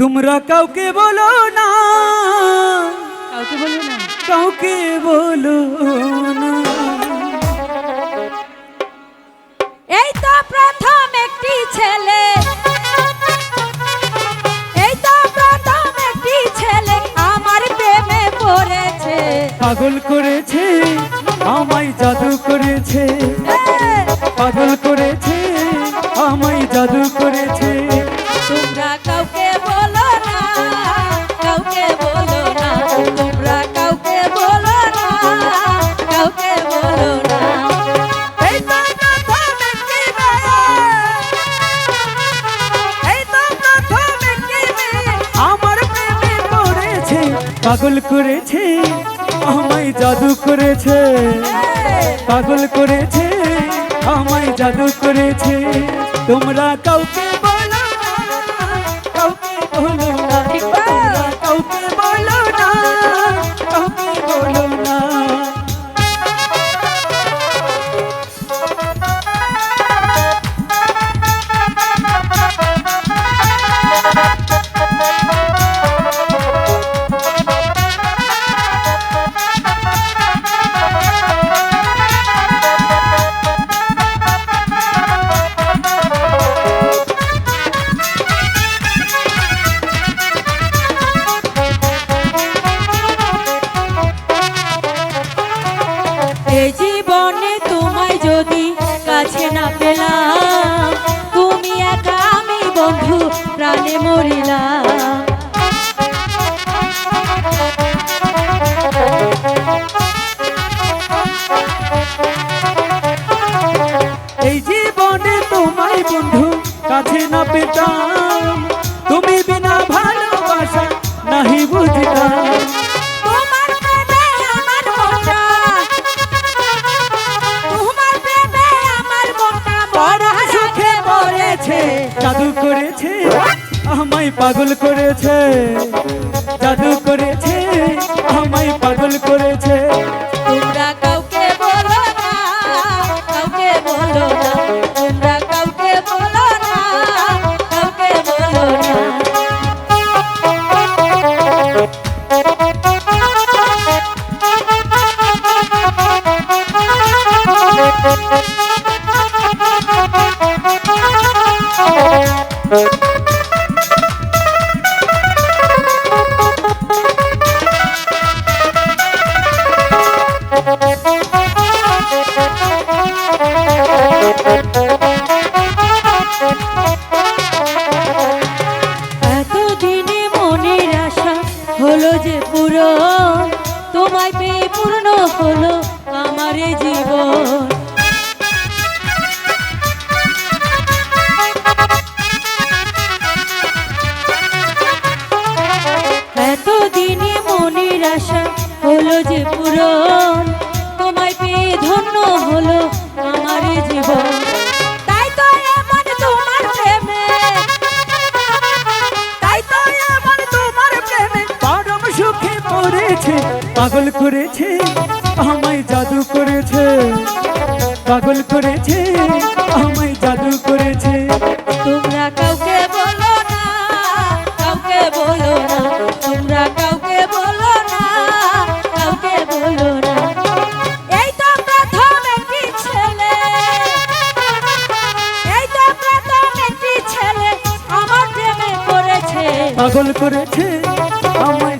তোমরা কাউকে বলো না। কাউকে বলব না? কাউকে বলো না। এই তো প্রথম একটি ছেলে। এই তো প্রথম একটি ছেলে আমার প্রেমে পড়েছে। পাগল করেছে আমায় জাদু করেছে। পাগল করেছে আমায় জাদু করেছে। পাগল করেছে আমায় জাদু করেছে। পাগল করেছে আমায় জাদু করেছে। তোমরা কাউকে পেলাম তুমি একা আমি বন্ধু প্রাণে মরিলাম। এই জীবনে তোমায় বন্ধু কাছে না পেতাম। করেছে আমায় পাগল করেছে জাদু করেছে আমায় পাগল করেছে। তোমরা কাউকে বলো না কাউকে বলো না তোমরা কাউকে বলো না কাউকে বলো না। এতদিনে তোমায় পেয়ে পূর্ণ হলো আমার জীবন। এতদিনে মনের আশা হলো যে পূরণ, তোমায় পেয়ে ধন্য হলো আমার জীবন। পাগল করেছে আমায় জাদু করেছে। পাগল করেছে আমায় জাদু করেছে। তোমরা কাউকে বলো না কাউকে বলো না তোমরা কাউকে বলো না কাউকে বলো না। এই তো প্রথম একটি ছেলে এই তো প্রথম একটি ছেলে আমার প্রেমে পড়েছে। পাগল করেছে আমায় করেছে